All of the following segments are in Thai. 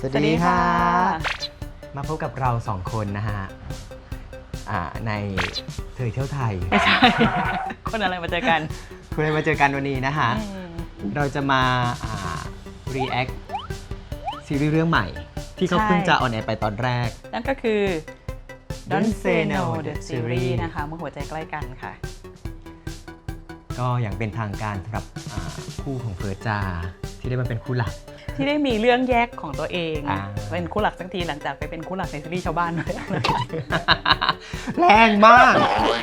สวัสดีค่ะ มาพบกับเราสองคนนะฮะอ่าในเธอเที่ยวไทย ไม่ใช่ คนอะไรมาเจอกัน คุณเลยมาเจอกันวันนี้นะฮะอืมเราจะมาอ่า react ซีรีส์เรื่องใหม่ ที่เขาใช่ เพิ่งจะออนแอร์ไปตอนแรก นั่นก็คือ Don't Don't Say Say No No The The Series Series นะคะเมื่อหัวใจใกล้กันค่ะ ก็อย่างเป็นทางการสำหรับอ่าคู่ของเฟิร์สจา ที่ได้มาเป็นคู่หลัก ที่ได้มีเรื่องแยกของตัวเองอ่าเป็นคู่หลักสักทีหลังจากไปเป็นคู่หลักในซีรีส์ชาวบ้านมาแล้วนะคะแรงมาก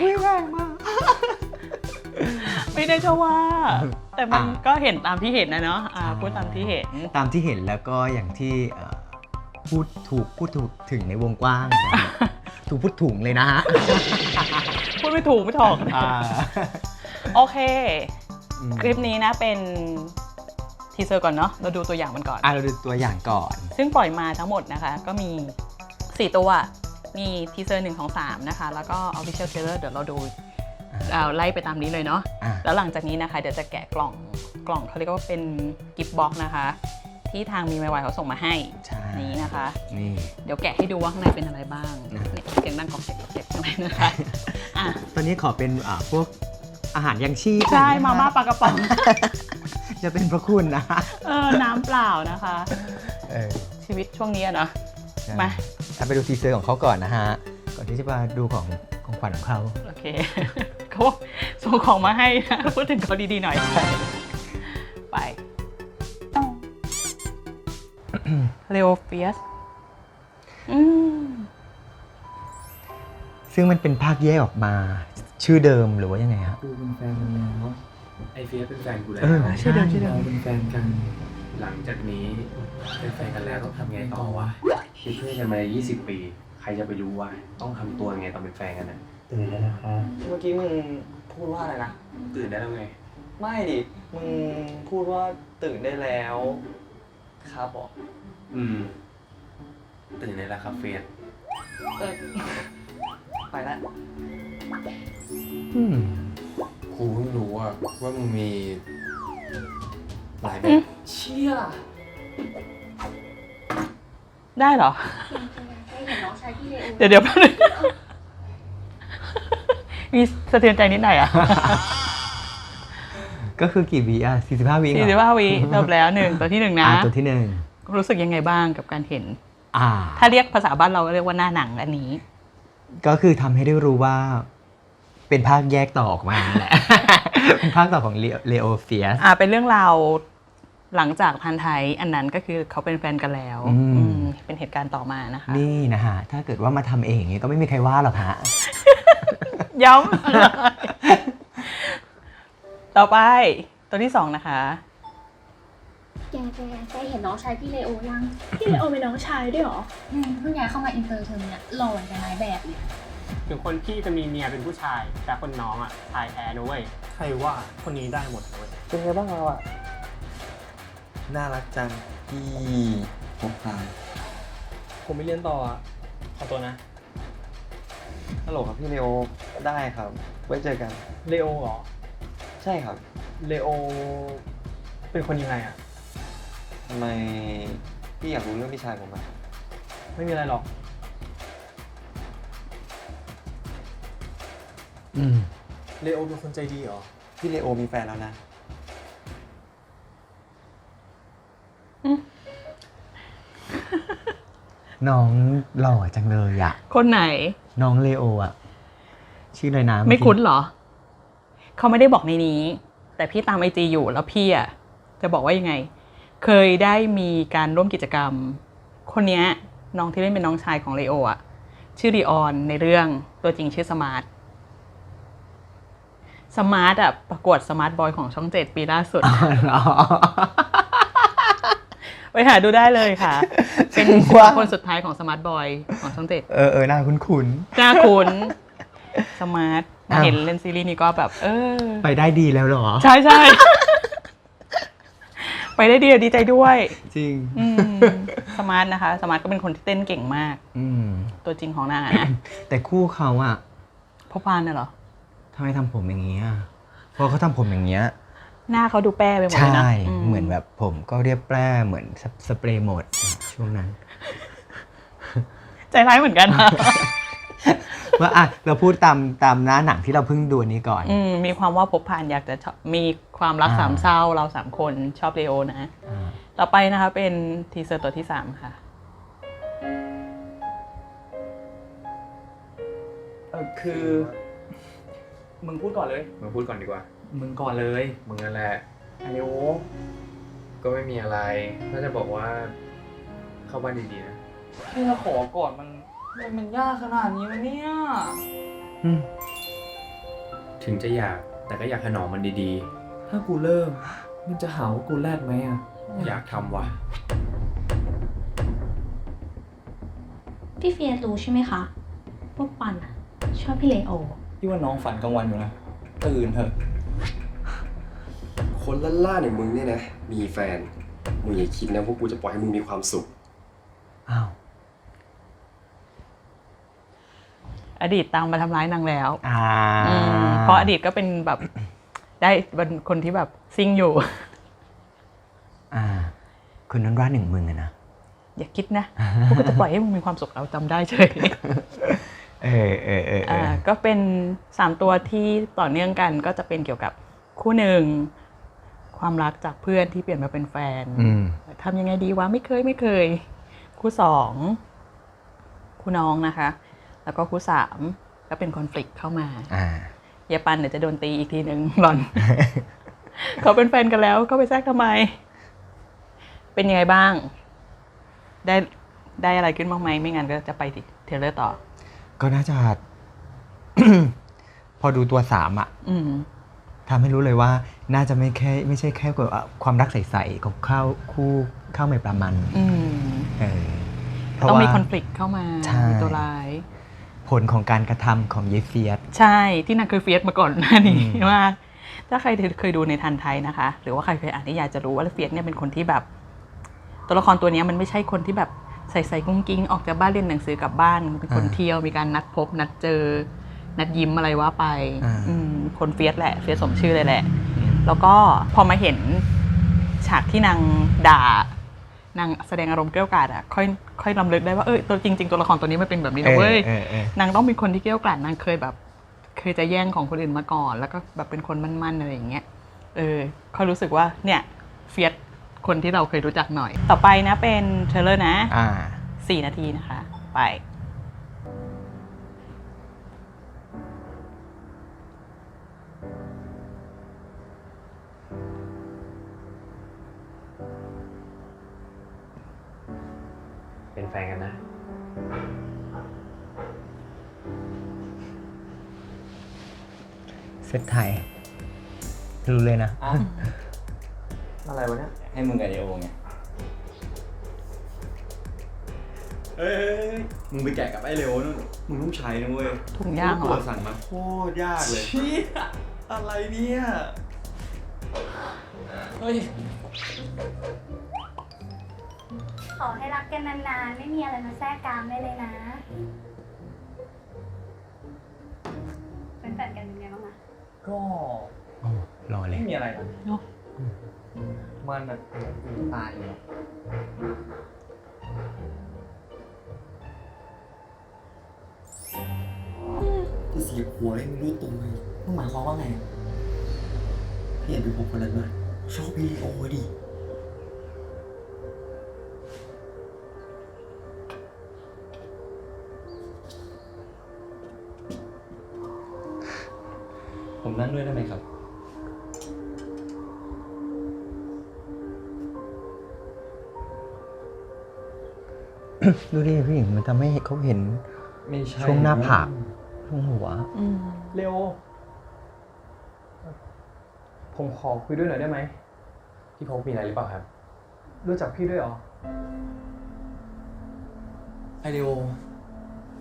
อุ๊ยแรงมาก ไม่ได้จะว่า แต่มันอ่าก็เห็นตามที่เห็นนะเนาะอ่าใช่พูดตามที่เห็นตามที่เห็นแล้วก็อย่างที่เอ่อพูดถูกพูดถูกถึงในวงกว้างนะฮะถูกพูดถุงเลยนะฮะพูดไม่ถูกไม่ถอกอ่าโอเคอืมคลิปนี้นะเป็น ทีเซอร์ก่อนเนาะเราดูตัวอย่างมันก่อน อะเราดูตัวอย่างก่อน ซึ่งปล่อยมาทั้งหมดนะคะ ก็มี 4 ตัว มีทีเซอร์1ของ3นะคะ แล้วก็ Official Trailer เดี๋ยวเราดูอ่าเอาไล่ไปตามนี้เลยเนาะอะแล้วหลังจากนี้นะคะ เดี๋ยวจะแกะกล่องกล่องเขาเรียกว่าเป็นกิฟต์บ็อกนะคะ ที่ทางมีไวเขาส่งมาให้ใช่นี้นะคะนี่เดี๋ยวแกะให้ดูว่าข้างในเป็นอะไรบ้างนะเนี่ยเสียงดังกรอบเก็บกรอบเก็บข้างในนะคะอะตอนนี้ขอเป็นอ่าพวกอาหารยังชีพใช่อะไรมานะม่าฮะปลากระป๋อง จะเป็นพระคุณนะเออน้ำเปล่านะคะ เออชีวิตช่วงนี้อะเนาะ มาเอาไปดูทีเซอร์ของเขาก่อนนะฮะ ก่อนที่จะมาดูของของขวัญของเขา โอเคเขาบอกส่งของมาให้นะพูดถึงเขาดีๆหน่อย ไปเรโอเฟียสอืมซึ่งมันเป็นภาคแยกออกมา ชื่อเดิมหรือว่ายังไงฮะกูเป็นแฟนกันแล้ว ไอเฟียสเป็นแฟนกูแล้วเออชื่อเดิมชื่อเดิมเราเป็นแฟนกัน หลังจากนี้เป็นแฟนกันแล้วต้องทำไงต่อวะเป็นเพื่อนกันมา 20 ปี ใครจะไปรู้วะต้องทำตัวยังไงตอนเป็นแฟนกันนะตื่นแล้วนะครับเมื่อกี้มึงพูดว่าอะไรนะ ตื่นได้แล้วไง ไม่ดิ มึงพูดว่าตื่นได้แล้ว ครับบอกอืม ตื่นได้แล้วครับเฟียสเออไปแล้ว อืม ครูเพิ่งรู้ว่าว่ามึงมีหลายแบอืบมเชี่ยได้เหรอเห็นน้องชายที่เลโอเดี๋ยวเดี๋ยวแป๊บนึงมีสะเทือนใจนิดหน่อยอะก็คือกี่วิอะ45วิเหรอสี่สิบห้าวิจบแล้วหนึ่งตัวที่หนึ่งนะอ่าตัวที่หนึ่งรู้สึกยังไงบ้างกับการเห็น อ่า ถ้าเรียกภาษาบ้านเราก็เรียกว่าหน้าหนังอันนี้ ก็คือทำให้ได้รู้ว่า เป็นภาคแยกต่อออกมาแหละ เป็นภาคต่อของเลโอเฟียส อ่าเป็นเรื่องราวหลังจากพันไทยอันนั้นก็คือเขาเป็นแฟนกันแล้วอืม อืมเป็นเหตุการณ์ต่อมานะคะ นี่นะฮะ ถ้าเกิดว่ามาทำเองอย่างเงี้ยก็ไม่มีใครว่าหรอกฮะ ย้ำ ต่อไปตัวที่สองนะคะ แกแกแกเห็นน้องชายพี่เลโอยังพี่เลโอเป็นน้องชายด้วยเหรออืมเพิ่งย้ายเข้ามาอินเตอร์เทอมเนี่ยหล่ออย่างกับนายแบบเลย ถึงคนพี่จะมีเมียเป็นผู้ชาย แต่คนน้องอะชายแท้นะเว้ยใครว่าคนนี้ได้หมดนะเว้ยเป็นไงบ้างเราอะ น่ารักจังพี่พกพาผมไม่เรียนต่ออะขอตัวนะฮัลโหลครับพี่เลโอได้ครับ ไว้เจอกัน เลโอเหรอ ใช่ครับเลโอ เป็นคนยังไงอะทำไมพี่อยากรู้เรื่องพี่ชายผมอะไม่มีอะไรหรอก อืมเลโอเป็นคนใจดีเหรอ พี่เลโอมีแฟนแล้วนะ น้องหล่อจังเลยอะคนไหน น้องเลโออะชื่ออะไรนะไม่คุ้นเหรอ เขาไม่ได้บอกในนี้ แต่พี่ตามไอจีอยู่แล้วพี่อะจะบอกว่ายังไง เคยได้มีการร่วมกิจกรรม คนเนี้ยน้องที่เล่นเป็นน้องชายของเลโออะ ชื่อดีออนในเรื่องตัวจริงชื่อสมาร์ท สมาร์ทอะประกวดสมาร์ทบอยของช่องเจ็ดปีล่าสุดอ๋อไปหาดูได้เลยค่ะ เป็นจริงสิบวะคนสุดท้ายของสมาร์ทบอยของช่องเจ็ดเออเออน่าคุ้นคุ้นหน้าคุ้นสมาร์ทอ้าวเห็นเล่นซีรีส์นี้ก็แบบ เออ ๆ ไปได้ดีแล้วเหรอ ใช่ใช่ไปได้ดีอะดีใจด้วย จริง อืมสมาร์ทนะคะ สมาร์ทก็เป็นคนที่เต้นเก่งมาก อืม ตัวจริงของนางอะนะแต่คู่เขาอะ พ่อพานน่ะเหรอ ทำไมทำผมอย่างเงี้ยเพราะเขาทำผมอย่างเงี้ย หน้าเขาดูแป้ไปหมดเลยใช่ นะเหมือนแบบผมก็เรียบแปร่เหมือนสสเปรย์หมดช่วงนั้น ใจร้ายเหมือนกันนะว่าอะเราพูดตามตามหน้าหนังที่เราเพิ่งดูอันนี้ก่อน อืมมีความว่าพบผ่านอยากจะชอบมีความรักอ่า สามเศร้าเราสามคนชอบเลโอนะ อ่าต่อไปนะคะเป็นทีเซอร์ตัวที่สามค่ะเออคือ มึงพูดก่อนเลย มึงพูดก่อนดีกว่า มึงก่อนเลยมึงนั่นแหละ ไอเลโอก็ไม่มีอะไรถ้าจะบอกว่าเข้าบ้านดีๆนะแค่จะขอก่อนมันมันมันยากขนาดนี้มันเนี่ยอืมถึงจะอยากแต่ก็อยากขนอมมันดีถ้ากูเริ่ม มันจะหาว่ากูแรดไหมอะ ๆ อยากทำว่ะ พี่เฟียสรู้ใช่ไหมคะว่าปันอะชอบพี่เลโอ พี่ว่าน้องฝันกลางวันอยู่นะ ตื่นเถอะ คนล่าๆอย่างมึงเนี่ยนะ มีแฟน มึงอย่าคิดนะว่ากูจะปล่อยให้มึงมีความสุข อ้าว อดีตตามมาทำร้ายนางแล้วอ่าอืมเพราะอดีตก็เป็นแบบได้เป็นคนที่แบบซิ่งอยู่ อ่าคุณนั้นว่าหนึ่งมึงอะนะ อย่าคิดนะพวกก็จะปล่อยให้มึงมีความสุขเราจำได้เฉย เออเออเออเออ่าอก็เป็นสามตัวที่ต่อเนื่องกันก็จะเป็นเกี่ยวกับคู่หนึ่งความรักจากเพื่อนที่เปลี่ยนมาเป็นแฟนอืมทำยังไงดีวะไม่เคยไม่เคย คู่สองคู่น้องนะคะ แล้วก็คู่สามก็เป็นคอน FLICT เข้ามาอ่าเยาปันเดี๋ยวจะโดนตีอีกทีหนึ่งหล่อน เขาเป็นแฟนกันแล้วเขาไปแทรกทำไม เป็นยังไงบ้าง ได้ได้อะไรขึ้นบ้างไหมไม่งั้นก็จะไปที่เทรลเลอร์ต่อ ก็น่าจะ พอดูตัวสามอะอืม ทำให้รู้เลยว่า น่าจะไม่แค่ไม่ใช่แค่กับความรักใสๆของข้าวคู่ข้าวใหม่ปลามันอืม เออเพราะต้องมีว่าคอน FLICT เข้ามาใช่ มีตัวร้าย ผลของการกระทำของเยเฟียส ใช่ที่นางเคยเฟียสมาก่อนหน้านี้อืม ว่า ถ้าใครเคยดูในทันไทยนะคะ หรือว่าใครเคยอ่านนิยายจะรู้ว่าเฟียสเนี่ยเป็นคนที่แบบ ตัวละครตัวเนี้ยมันไม่ใช่คนที่แบบ ใส่ใส่กุ้งกิ้งออกจากบ้านเรียนหนังสือกลับบ้านเป็นคนเที่ยวมีการนัดพบ นัดเจอ นัดยิ้มอะไรว่าไปอืมคนเฟียสแหละเฟียสสมชื่อเลยแหละ แล้วก็พอมาเห็นฉากที่นางด่านางแสดงอารมณ์เกรี้ยวกราดอะค่อยค่อยลำลึกได้ว่าเออตัวจริง ๆ ตัวละครตัวนี้มันเป็นแบบนี้นะเว้ยเออเออนางต้องเป็นคนที่เกรี้ยวกราดนางเคยแบบ เคยจะแย่งของคนอื่นมาก่อน แล้วก็แบบเป็นคนมั่นๆอะไรอย่างเงี้ยเออเขารู้สึกว่าเนี่ยเฟียส คนที่เราเคยรู้จักหน่อย ต่อไปนะเป็นเทรลเลอร์นะอ่า สี่นาทีนะคะ ไป เป็นแฟนกันนะ เซตไทยรู้เลยนะอะอะไรวะเนี่ย ให้มึงกับไอโอไงเอ้ยมึงไปแกะกับไอเลโอนู่นมึงต้องใช้นะเว้ยถุงย่างเหรตัวอสั่งมาโคตรยากเลยเชี่ยอะไรเนี่ย เฮ้ย ขอให้รักกันนานๆ ไม่มีอะไรมาแทรกกลางได้เลยนะ เป็นแฟนกันเป็นไงบ้างอะก็โอ้รอเลยไม่มีอะไรนะเนอะ มันแบบตายอยู่หรอกจะเสียบหัวให้มึงรู้ตัวเลยมึงหมายความว่าไงพี่เห็นเป็นผมคนนั้นไหมชอบพี่ลีโอดิผมนั่งด้วยได้ไหมครับ ดูดิผู้หญิงมันทำให้เขาเห็นไม่ใช่ช่วงหน้าผากช่วงหัว อืมเร็ว ผมขอคุยด้วยหน่อยได้ไหม พี่พกมีอะไรหรือเปล่าครับ รู้จักพี่ด้วยเหรอ ไอเลโอ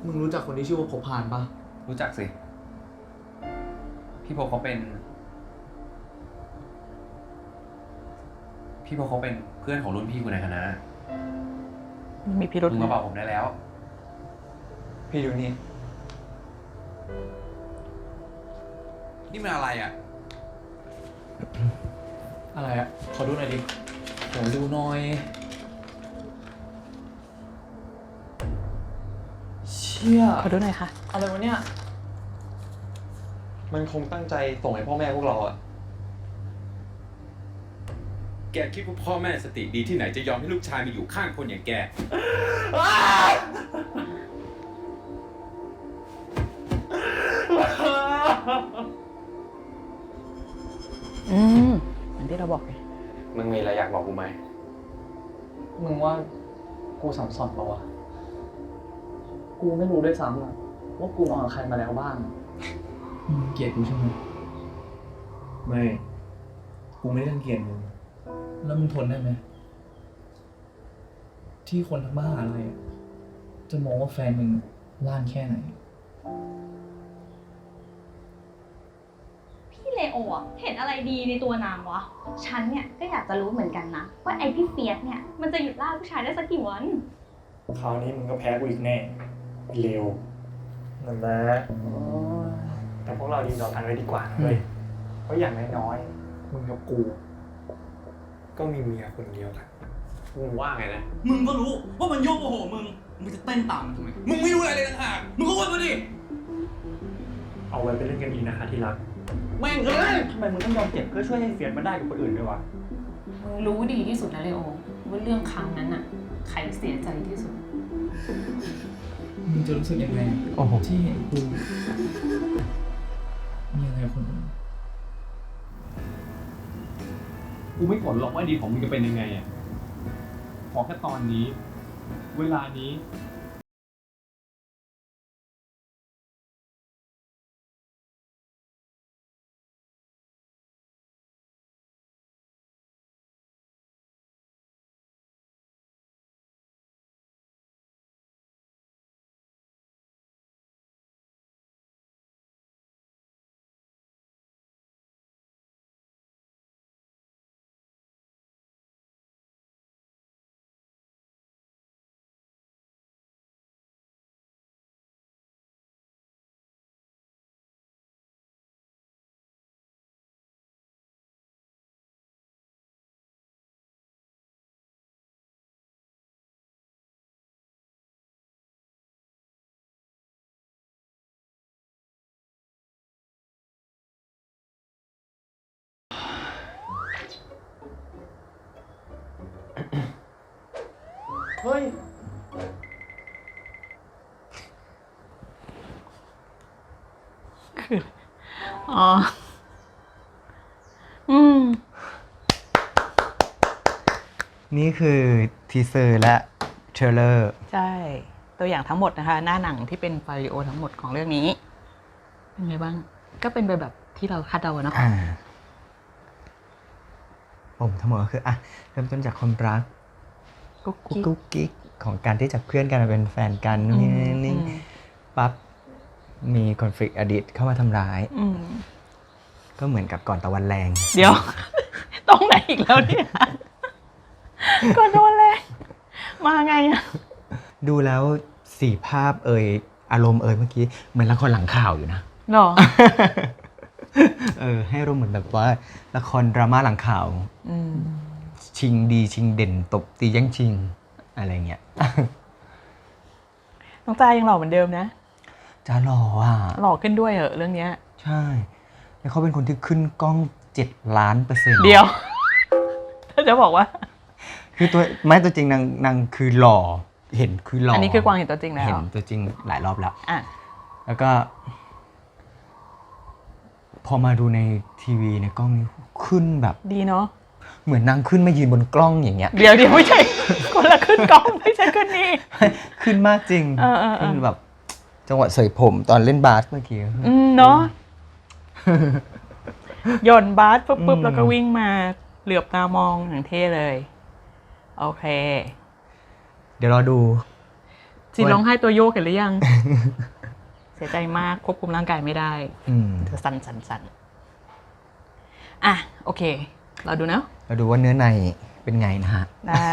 มึงรู้จักคนที่ชื่อว่าพบพานปะรู้จักสิ พี่พกเขาเป็น พี่พกเขาเป็นเพื่อนของรุ่นพี่คุณในคณะ มีพิรุธมาบอกผมได้แล้ว พี่ดูนี่ นี่มันอะไรอะ อะไรอะ ขอดูหน่อยดิขอดูหน่อย เชี่ย ขอดูหน่อยค่ะ อะไรวะเนี่ย มันคงตั้งใจส่งให้พ่อแม่พวกเราอะ แกคิดว่าพ่อแม่สติดีที่ไหนจะยอมให้ลูกชายมาอยู่ข้างคนอย่างแก อืมเหมือนที่เราบอกเลยมึงมีอะไรอยากบอกกูไหม มึงว่ากูสับสนปะวะ กูไม่รู้ด้วยซ้ำอะว่ากูนอนกับใครมาแล้วบ้างมึงเกลียดกูใช่ไหมไม่ กูไม่ได้รังเกียจมึง แล้วมึงทนได้ไหม ที่คนทั้งบ้านอะไรอะจะมองว่าแฟนมึงล้านแค่ไหน พี่เลโออะเห็นอะไรดีในตัวนางวะ ฉันเนี่ยก็อยากจะรู้เหมือนกันนะ ว่าไอพี่เฟียสเนี่ยมันจะหยุดล่าผู้ชายได้สักกี่วัน คราวนี้มึงก็แพ้กูอีกแน่ เร็วนั่นแหละแต่พวกเราดีต่อกันไว้ดีกว่าเว้ยเพราะอย่างน้อยๆมึงกับกู ก็มีเมียคนเดียวกันมึงว่าไงนะ มึงก็รู้ว่ามันโยกโมโหมึง มึงจะเต้นตามมันทำไม มึงไม่รู้อะไรเลยต่างหากมึงก็วนมาดิ เอาไว้ไปเล่นกันอีกนะคะที่รัก แม่งเอ้ยทำไมมึงต้องยอมเจ็บเพื่อช่วยให้เฟียสมันได้กับคนอื่นด้วยวะ มึงรู้ดีที่สุดนะเลโอว่าเรื่องครั้งนั้นอะใครเสียใจที่สุด มึงจะรู้สึกยังไงโอ้โหที่เห็นกู กูไม่กดหรอกว่าดีของมึงจะเป็นยังไงอะขอแค่ตอนนี้ เวลานี้ เฮ้ยคืออ๋อ อืม นี่คือทีเซอร์และเทรลเลอร์ใช่ ตัวอย่างทั้งหมดนะคะ หน้าหนังที่เป็นฟาริโอทั้งหมดของเรื่องนี้ เป็นไงบ้าง ก็เป็นไปแบบที่เราคาดเดาอะเนาะ อ่าผมทั้งหมดก็คืออะเริ่มต้นจากความรัก กุ๊กกุ๊กกิ๊กกุ๊กกิ๊กของการที่จากเพื่อนกันมาเป็นแฟนกันนู่นนี่นั่นนี่อืมปั๊บมีคอนฟ lict อดีตเข้ามาทำร้ายอืมก็เหมือนกับก่อนตะวันแรง เดี๋ยวตรงไหนอีกแล้วเนี่ยก่อนโดนเลยมาไงอะดูแล้วสีภาพเอ่ยอารมณ์เอ่ยเมื่อกี้เหมือนละครหลังข่าวอยู่นะหรอเออ ให้อารมณ์เหมือนแบบว่าละครดราม่าหลังข่าว อืม ชิงดีชิงเด่น ตบตีแย่งชิงอะไรเงี้ยน้องจายังหล่อเหมือนเดิมนะจะหล่ออะหล่อขึ้นด้วยเหอะเรื่องเนี้ย ใช่ แล้วเขาเป็นคนที่ขึ้นกล้องเจ็ดล้านเปอร์เซ็นต์เดียวถ้าจะบอกว่า คือตัวไม่ตัวจริงนางนางคือหล่อเห็นคือหล่ออัอันนี้คือกวางเห็นตัวจริงแล้วเห็นตัวจริงหลายรอบแล้ว อะแล้วก็ พอมาดูในทีวีในกล้องนี้ขึ้นแบบ ดีเนาะ เหมือนนางขึ้นมายืนบนกล้องอย่างเงี้ย เดี๋ยวเดี๋ยวไม่ใช่ คนละขึ้นกล้องไม่ใช่ขึ้นนี่ ขึ้นมากจริงเออเออเออ ขึ้นแบบ จังหวะเสยผมตอนเล่นบาสเมื่อกี้ อืมเนาะหย่อนบาสปุ๊บปุ๊บอืม แล้วก็วิ่งมาเหลือบตามองอย่างเท่เลย โอเค เดี๋ยวรอดู จีร้องไห้ตัวโยกเห็นหรือยัง เสียใจมากควบคุมร่างกายไม่ได้อืมเธอสั่นสั่นสั่นอะ โอเค เราดูเนาะ เราดูว่าเนื้อในเป็นไงนะฮะ ได้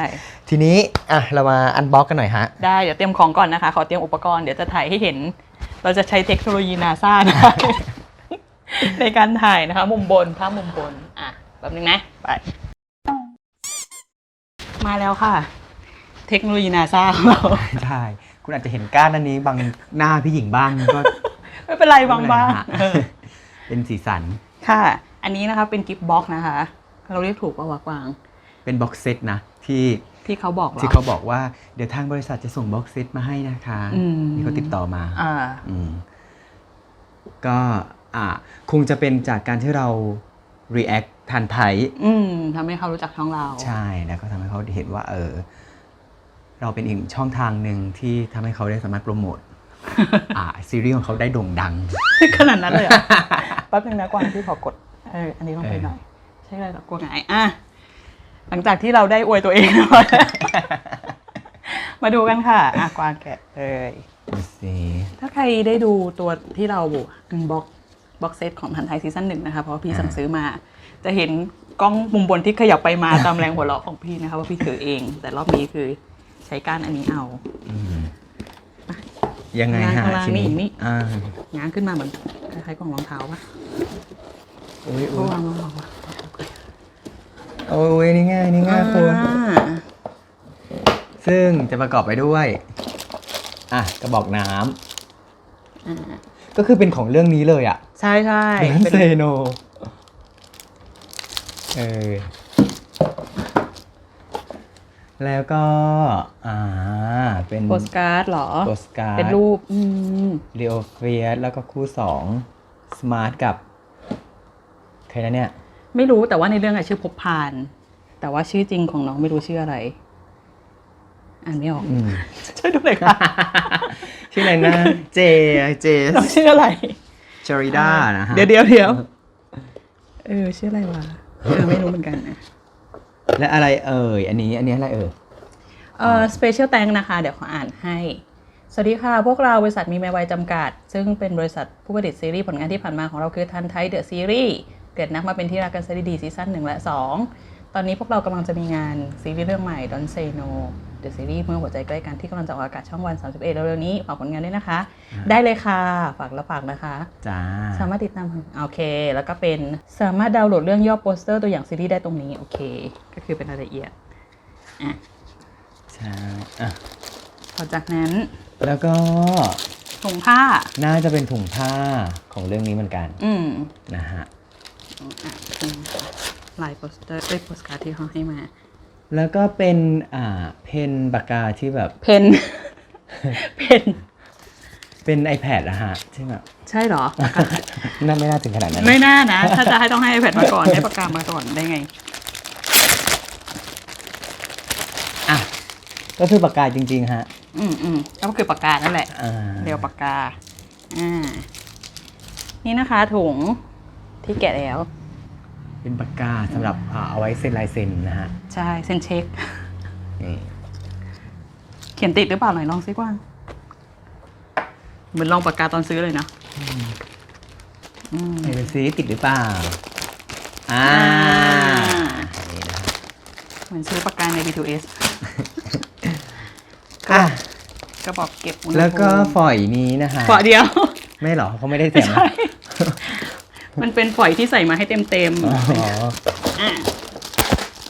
ทีนี้อะเรามาอันบ็อกกันหน่อยฮะ ได้เดี๋ยวเตรียมของก่อนนะคะ ขอเตรียมอุปกรณ์เดี๋ยวจะถ่ายให้เห็น เราจะใช้เทคโนโลยีนาซานะคะในการถ่ายนะคะ มุมบนภาพมุมบน อะแบบนึงนะ ไป มาแล้วค่ะ เทคโนโลยีนาซาของเราใช่กูคุณอาจจะเห็นก้านอันนี้บางหน้าพี่หญิงบ้างก็ ไม่เป็นไรบางบ้างไม่เป็นไรฮะเออเป็นสีสันค่ะ อันนี้นะคะเป็นกิฟต์บ็อกนะคะ เราเรียกถูกป่าวะกวาง เป็นบ็อกเซตนะ ที่ที่เขาบอกหรอที่เขาบอกว่าเดี๋ยวทางบริษัทจะส่งบ็อกเซตมาให้นะคะอืมที่เขาติดต่อมาอ่าอืมก็อ่าคงจะเป็นจากการที่เรา react ทันไทยอืมทำให้เขารู้จักช่องเรา ใช่แล้วก็ทำให้เขาเห็นว่า เออ เราเป็นอีกช่องทางหนึ่งที่ทำให้เขาได้สามารถโปรโมทอ่าซีรีส์ของเขาได้โด่งดัง ขนาดนั้นเลยเหรอแป๊บนึงนะกวางที่ขอกดเอออันนี้ลงไปหน่อย ใช่เลยหรอกลัวหงายอะหลังจากที่เราได้อวยตัวเองแล้วมาดูกันค่ะอะกวางแกะเลยดูสิถ้าใครได้ดูตัวที่เราบ็อกบ็อกเซตของทันไทยซีซั่นหนึ่งนะคะเพราะว่าพี่สั่งซื้อมา จะเห็นกล้องมุมบนที่ขยับไปมาตามแรงหัวเราะของพี่นะคะว่าพี่ถือเอง แต่รอบนี้คือใช้ก้านอันนี้เอาอืมยังไงงานฮะข้างล่างทีนี่นี้อีกนี่อ่าง้างขึ้นมาเหมือนคล้ายๆกล่องรองเท้าปะโอ้ยโอ้โอ้ย วางวางวางวาง โอ้ยนี่ง่ายนี่ง่ายคุณอ่าซึ่งจะประกอบไปด้วยอะกระบอกน้ำอ่าก็คือเป็นของเรื่องนี้เลยอะใช่ใช่เดนเป็นเซโนเออแล้วก็อ่าเป็นโปสการ์ดเหรอ โปสการ์ด เป็นรูปอืมเรียวเฟียสแล้วก็คู่สองสมาร์ทกับ ใครนะเนี่ย ไม่รู้แต่ว่าในเรื่องอะชื่อพบพาน แต่ว่าชื่อจริงของน้องไม่รู้ชื่ออะไรอ่านไม่ออกอืมช่วยดูหน่อยค่ะชื่ออะไรนะเจเจน้องชื่ออะไรจอริด้านะฮะเดี๋ยวเดี๋ยวเดี๋ยวเออชื่ออะไรวะเออไม่รู้เหมือนกันนะและอะไรเอ่ยอันนี้อันนี้อะไรเอ่ยเอ่อ special thank นะคะ เดี๋ยวขออ่านให้ สวัสดีค่ะ พวกเราบริษัทมีแมวไวจำกัด ซึ่งเป็นบริษัทผู้ผลิตซีรีส์ผลงานที่ผ่านมาของเราคือทันไทยเดอะซีรีส์ เกิดนักมาเป็นที่รักกันซะดีๆซีซั่นหนึ่งและ 2 ตอนนี้พวกเรากำลังจะมีงานซีรีส์เรื่องใหม่ Don't Say No The Series เมื่อหัวใจใกล้กันที่กำลังจะออกอากาศช่องวัน 31 เร็วๆนี้ ฝากผลงานด้วยนะคะ ได้เลยค่ะ ฝากแล้วฝากนะคะ จ้า สามารถติดตามโอเค แล้วก็เป็นสามารถดาวน์โหลดเรื่องย่อโปสเตอร์ตัวอย่างซีรีส์ได้ตรงนี้ โอเค ก็คือเป็นรายละเอียดอะใช่อะพอจากนั้นแล้วก็ถุงผ้าน่าจะเป็นถุงผ้าของเรื่องนี้เหมือนกัน อืมนะฮะ อะอืมลายโปสเตอร์เอ้ยโปสการ์ดที่เขาให้มา แล้วก็เป็นอ่าเพนปากกาที่แบบเพน เพน เป็น iPad อะฮะที่แบบ ใช่เหรอน่าไม่น่าถึงขนาดนั้น ไม่น่านะ ถ้าจะให้ต้องให้ iPad มาก่อน ให้ปากกามาก่อนได้ไง อะ ก็คือปากกาจริง ๆ ฮะ อืมอืมก็คือปากกานั่นแหละ อ่า เรียวปากกา อ่า นี่นะคะถุง ที่แกะแล้ว เป็นปากกาสำหรับอ่าเอาไว้เซ็นลายเซ็นนะฮะใช่เซ็นเช็ค นี่เขียนติดหรือเปล่าหน่อยลองซิกว่างเหมือนลองปากกาตอนซื้อเลยนะอืมไหนดูซิติดหรือเปล่าอ่านี่นะฮะเหมือนซื้อปากกาใน B2S อะก็บอกเก็บอุณหภูมิแล้วก็ฝอยนี้นะฮะฝอยเดียว ไม่หรอเขาไม่ได้ไม่เสียงใช่ มันเป็นฝอยที่ใส่มาให้เต็มเต็มๆอ๋ออะ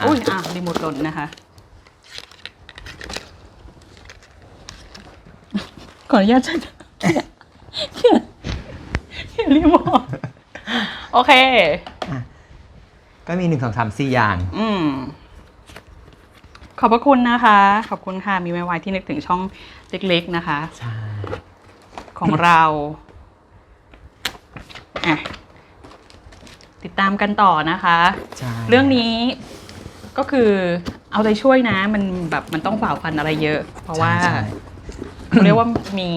อุ้ยอะรีโมทหล่นนะคะ ขออนุญาตใช้เขียนเขียนรีโมทโอเค ก็มีหนึ่งสองสามสี่อย่าง อืมขอบพระคุณนะคะ ขอบคุณค่ะ มีแม่วายที่นึกถึงช่องเล็กๆนะคะใช่ของเรา อะ ติดตามกันต่อนะคะ ใช่เรื่องนี้ก็คือเอาใจช่วยนะ มันแบบมันต้องฝ่าฟันอะไรเยอะ เพราะว่าใช่ใช่เขาเรียกว่ามี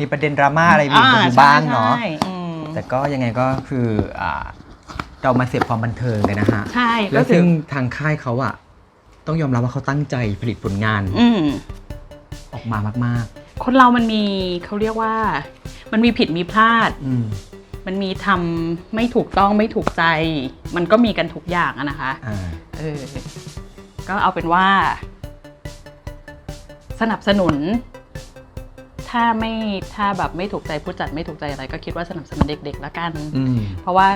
มีประเด็นดราม่าอะไรมีอยู่บ้างเนาะ ใช่อืมแต่ก็ยังไงก็คืออ่าเรามาเสพความบันเทิงกันนะฮะ ใช่แล้ก็วคืซึ่องทางค่ายเขาอะต้องยอมรับว่าเขาตั้งใจผลิตผลงานอืม ออกมามากคนเรามันมีเขาเรียกว่า มันมีผิดมีพลาด ๆ อืม มันมีทำไม่ถูกต้องไม่ถูกใจ มันก็มีกันทุกอย่างอะนะคะอ่าเออก็เอาเป็นว่า สนับสนุน ถ้าไม่ถ้าแบบไม่ถูกใจผู้จัดไม่ถูกใจอะไร ก็คิดว่าสนับสนุนเด็กๆแล้วกันอืมเพราะว่า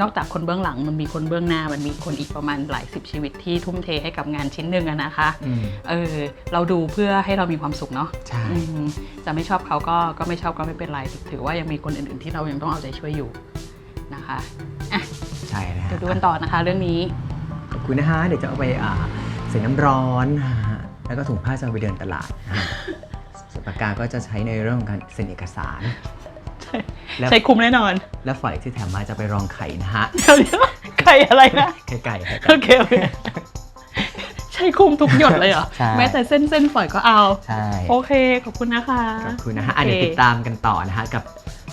นอกจากคนเบื้องหลังมันมีคนเบื้องหน้ามันมีคนอีกประมาณหลายสิบชีวิตที่ทุ่มเทให้กับงานชิ้นหนึ่งอะนะคะอืมเออเราดูเพื่อให้เรามีความสุขเนาะใช่อืมจะไม่ชอบเขาก็ก็ไม่ชอบก็ไม่เป็นไรถือว่ายังมีคนอื่นๆที่เรายังต้องเอาใจช่วยอยู่นะคะอะใช่นะฮะเดี๋ยวดูกันต่อนะคะเรื่องนี้ขอบคุณนะฮะเดี๋ยวจะเอาไปอ่าใส่น้ำร้อนนะฮะแล้วก็ถุงผ้าจะเอาไปเดินตลาดนะฮะส่วน ปากกาก็จะใช้ในเรื่องของการเซ็นเอกสาร แล้ว ใช้คุ้มแน่นอนแล้วฝอยที่แถมมาจะไปรองไข่นะฮะ เดี๋ยวเดี๋ยวใครอะไรนะ ไข่ไก่ไข่ไก่ โอเคโอเคใช้คุ้มทุกหยดเลยเหรอ ใช่ แม้แต่เส้นเส้นฝอยก็เอา ใช่ โอเค ขอบคุณนะคะ ขอบคุณนะฮะอะเดี๋ยวติดตามกันต่อนะฮะ กับ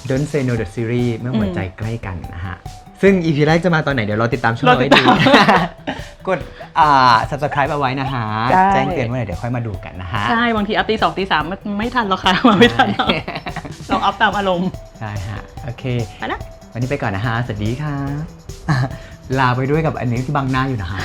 Don't Say No the Series เมื่อหัวใจใกล้กันนะฮะ ซึ่ง EP แรกจะมาตอนไหนเดี๋ยวเราติดตามช่องรอเราติไว้ดดูตาม กดอ่า subscribe เอาไว้นะฮะได้แจ้งเตือนเมื่อไหร่เดี๋ยวค่อยมาดูกันนะฮะ ใช่บางทีอัพตีสองตีสามมันไม่ทันหรอกค่ะมาไม่ทันหรอกเราอัพตามอารมณ์ใช่ฮะ โอเค ไปละ วันนี้ไปก่อนนะฮะ สวัสดีค่ะ ลาไปด้วยกับอันนี้ที่บังหน้าอยู่นะฮะ